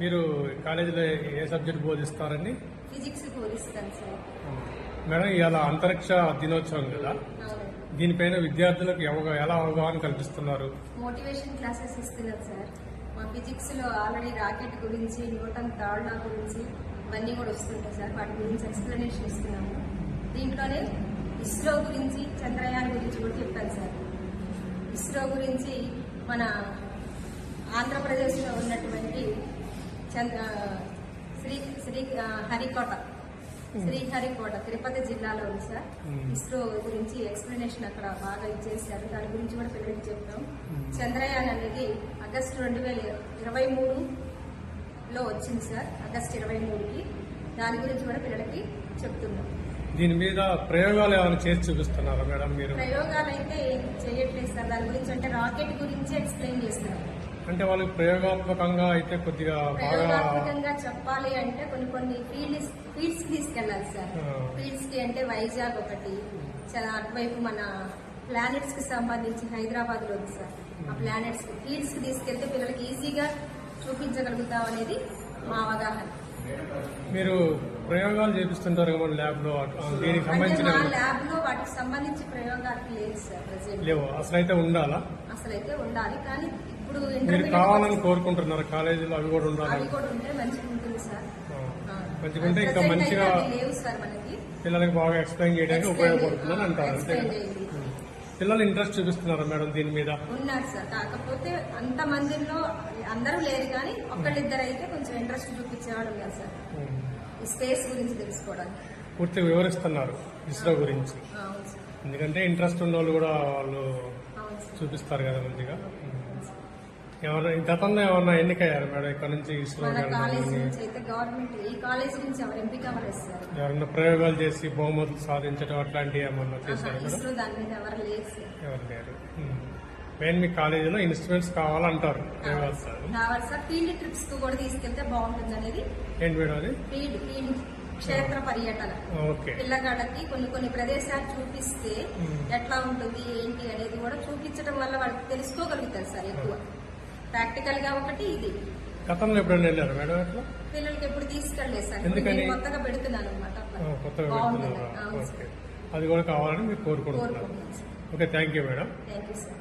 మీరు కాలేజీలో ఏ సబ్జెక్ట్ బోధిస్తారండి ఫిజిక్స్ బోధిస్తాను సార్. మేడం ఇవాళ అంతరిక్ష దినోత్సవం కదా. దీనిపైన విద్యార్థులకు ఎవ- ఎలా అవగాహన కల్పిస్తున్నారు? మోటివేషన్ క్లాసెస్ ఇస్తున్నాం సార్. మా ఫిజిక్స్లో ఆల్రెడీ రాకెట్ గురించి న్యూటన్ థర్డ్ లా గురించి ఇవన్నీ కూడా వస్తుంటాయి సార్. వాటి గురించి ఎక్స్ప్లెనేషన్ ఇస్తున్నాము. దీంట్లోనే ఇస్రో గురించి చంద్రయాన్ గురించి కూడా చెప్పాను సార్. ఇస్రో గురించి మన ఆంధ్రప్రదేశ్లో ఉన్నటువంటి చంద్ర శ్రీ శ్రీ ఆ, హరికోట. శ్రీహరికోట తిరుపతి జిల్లాలో ఉంది సార్. Hmm. ఇస్రో గురించి ఎక్స్ప్లెనేషన్ అక్కడ బాగా ఇచ్చేసారు దాని గురించి కూడా పిల్లలకి చెప్తాం. Hmm. చంద్రయాన్ అనేది ఆగస్టు రెండు వేల ఇరవై మూడులో వచ్చింది సార్. ఆగస్టు ఇరవై మూడుకి. దాని గురించి కూడా పిల్లలకి చెప్తున్నాం. దీని మీద ప్రయోగాలు ఏమైనా చేసి చూపిస్తున్నారా మేడం మీరు? ప్రయోగాలు అయితే చేయట్లేదు సార్. దాని గురించి అంటే రాకెట్ గురించి ఎక్స్ప్లెయిన్ చేస్తున్నాం. అంటే వాళ్ళకి ప్రయోగాత్మకంగా అయితే కొద్దిగా ప్రయోగాత్మకంగా చెప్పాలి అంటే కొన్ని కొన్ని ఫీల్డ్స్ ఫీల్డ్స్ తీసుకెళ్ళాలి సార్. ఫీల్డ్స్కి అంటే వైజాగ్ ఒకటి చాలా అటువైపు మన ప్లానెట్స్కి సంబంధించి హైదరాబాద్లో ఉంది సార్. ఆ ప్లానెట్స్కి ఫీల్డ్స్కి తీసుకెళ్తే పిల్లలకి ఈజీగా చూపించగలుగుతాం అనేది మా అవగాహన. మీరు ప్రయోగాలు చేపిస్తుంటారు కదా ల్యాబ్లో దీనికి సంబంధించిన ల్యాబ్లో వాటికి సంబంధించి ప్రయోగాలు లేదు సార్ లేవు అసలు అయితే ఉండాలా? అసలైతే ఉండాలి కానీ ఇప్పుడు మీరు కావాలని కోరుకుంటున్నారు కాలేజీలో అవి కూడా అవి కూడా ఉంటే మంచిగా ఉంటుంది సార్. మంచిగా ఉంటే ఇంకా మంచిగా అయితే అవి లేవు సార్ మనకి. పిల్లలకి బాగా ఎక్స్ప్లెయిన్ చేయడానికి ఉపయోగపడుతుందని అంటారు అంతే. పిల్లలు ఇంట్రెస్ట్ చూపిస్తున్నారా మేడం దీని మీద? ఉన్నారు సార్. కాకపోతే అంత మందిలో అందరూ లేరు కానీ ఒక్కళ్ళిద్దరు అయితే కొంచెం ఇంట్రెస్ట్ చూపించేవాడు ఉన్నారు సార్. ఈ స్పేస్ గురించి తెలుసుకోవడానికి. పూర్తిగా వివరిస్తున్నారు ఇస్రో గురించి. ఎందుకంటే ఇంట్రెస్ట్ ఉన్న వాళ్ళు కూడా వాళ్ళు చూపిస్తారు కదా మంచిగా. ఎవరు గతంలో ఏమన్నా ఎన్నికయ్యారు మేడం? ఇక్కడ నుంచి ఇస్రో కాలేజ్ నుంచి అయితే గవర్నమెంట్ ఈ కాలేజ్ నుంచి ఎవరు ఎంపిక అవ్వలేదు సార్ ఎవరన్నా ప్రయోగాలు చేసి బహుమతులు సాధించడం అట్లాంటివి ఏమన్నా చేశారు ఇస్రో దాని మీద ఎవరు లేదు సార్. ఎవరు లేరు. మెయిన్ మీ కాలేజీలో ఇన్స్ట్రుమెంట్స్ కావాలంటారు ప్రయోగాలు సార్. కావాలి సార్. ఫీల్డ్ ట్రిప్స్కు కూడా తీసుకెళ్తే బాగుంటుంది అనేది. ఏంటి మేడం అది? ఫీల్డ్ ఫీల్డ్ క్షేత్ర పర్యటన. ఓకే. పిల్లగాళ్ళకి కొన్ని కొన్ని ప్రదేశాలు చూపిస్తే. ఎట్లా ఉంటుంది ఏంటి అనేది కూడా చూపించడం వల్ల వాళ్ళకి తెలుసుకోగలుగుతారు సార్ ఎక్కువ. ప్రాక్టికల్గా ఒకటి ఇది. గతంలో ఎప్పుడైనా వెళ్ళారు మేడం ఎట్లా పిల్లలకి ఎప్పుడు తీసుకెళ్ళలేదు సార్. ఎందుకని? కొత్తగా పెడుతున్నాను అనమాట కొత్తగా పెడుతున్నారా? అది కూడా కావాలని మీరు కోరుకుంటున్నారు. Okay thank you madam. Thank you sir.